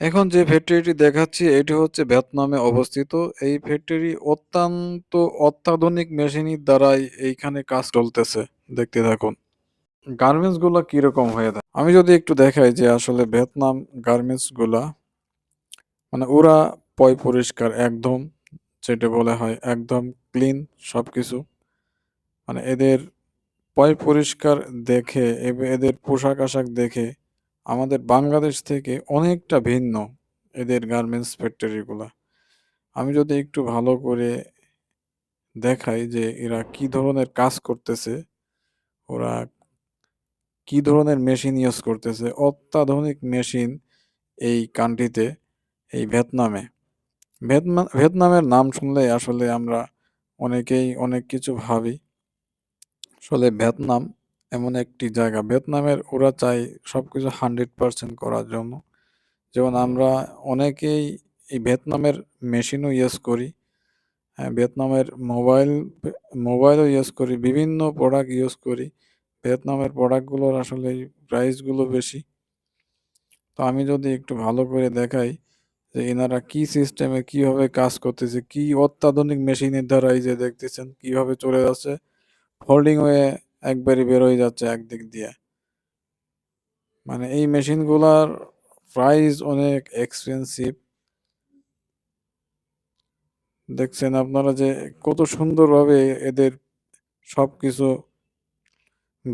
এখন যে ফ্যাক্টরিটি দেখাচ্ছি, এটি হচ্ছে ভিয়েতনামে অবস্থিত। এই ফ্যাক্টরি অত্যন্ত অত্যাধুনিক মেশিনের দ্বারাই এইখানে কাজ চলতেছে। দেখতে থাকুন। গার্মেন্টসগুলা কীরকম হয়ে থাকে? আমি যদি একটু দেখাই যে আসলে ভিয়েতনাম গার্মেন্টসগুলা মানে ওরা পয় পরিষ্কার, একদম যেটা বলা হয়, একদম ক্লিন সবকিছু। মানে এদের পয় পরিষ্কার দেখে এদের পোশাক-আশাক দেখে আমাদের বাংলাদেশ থেকে অনেকটা ভিন্ন এদের গার্মেন্টস ফ্যাক্টরিগুলা। আমি যদি একটু ভালো করে দেখাই যে এরা কি ধরনের কাজ করতেছে, ওরা কি ধরনের মেশিন ইউজ করতেছে, অত্যাধুনিক মেশিন এই কান্ট্রিতে, এই ভিয়েতনামে। ভিয়েতনা ভিয়েতনামের নাম শুনলে আসলে আমরা অনেকেই অনেক কিছু ভাবি। আসলে ভিয়েতনাম এমন একটি জায়গা, ভিয়েতনামের ওরা চায় সবকিছু 100% করার জন্য। যেমন আমরা অনেকেই এই ভিয়েতনামের মেশিনও ইউজ করি। হ্যাঁ, ভিয়েতনামের মোবাইল মোবাইলও ইউজ করি, বিভিন্ন প্রোডাক্ট ইউজ করি। ভিয়েতনামের প্রোডাক্টগুলোর আসলে প্রাইসগুলো বেশি। তো আমি যদি একটু ভালো করে দেখাই যে এনারা কি সিস্টেমে কীভাবে কাজ করতেছে, কি অত্যাধুনিক মেশিনের দ্বারা এই যে দেখতেছেন কীভাবে চলে যাচ্ছে, ফোল্ডিং হয়ে একবারে বের হয়ে যাচ্ছে একদিক দিয়ে। মানে এই মেশিনগুলার প্রাইস অনেক এক্সপেন্সিভ দেখছেন আপনারা যে কত সুন্দরভাবে এদের সবকিছু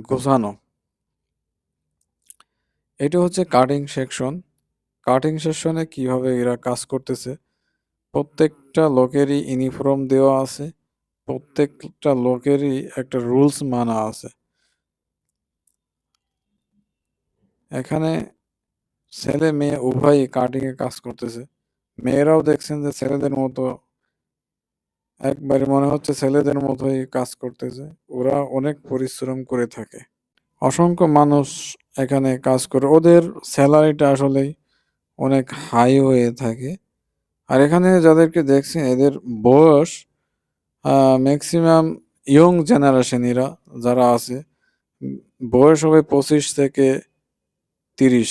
গোছানো। এটা হচ্ছে কাটিং সেকশন। কাটিং সেকশনে কীভাবে এরা কাজ করতেছে। প্রত্যেকটা লোকেরই ইউনিফর্ম দেওয়া আছে। প্রত্যেকটা লোকেরই একটা রুলস মানা আছে। এখানে ছেলে-মেয়ে উভয়ই কাটিং এ কাজ করতেছে। মেয়েরাও দেখছেন যে ছেলেদের মতো একবারে মনে হচ্ছে ছেলেদের মতোই কাজ করতেছে। ওরা অনেক পরিশ্রম করে থাকে। অসংখ্য মানুষ এখানে কাজ করে। ওদের স্যালারিটা আসলেই অনেক হাই হয়ে থাকে। আর এখানে যাদেরকে দেখছেন এদের বয়স আ মেক্সিমাম ইয়ং জেনারেশনেরা যারা আছে, বয়স হবে 25 থেকে 30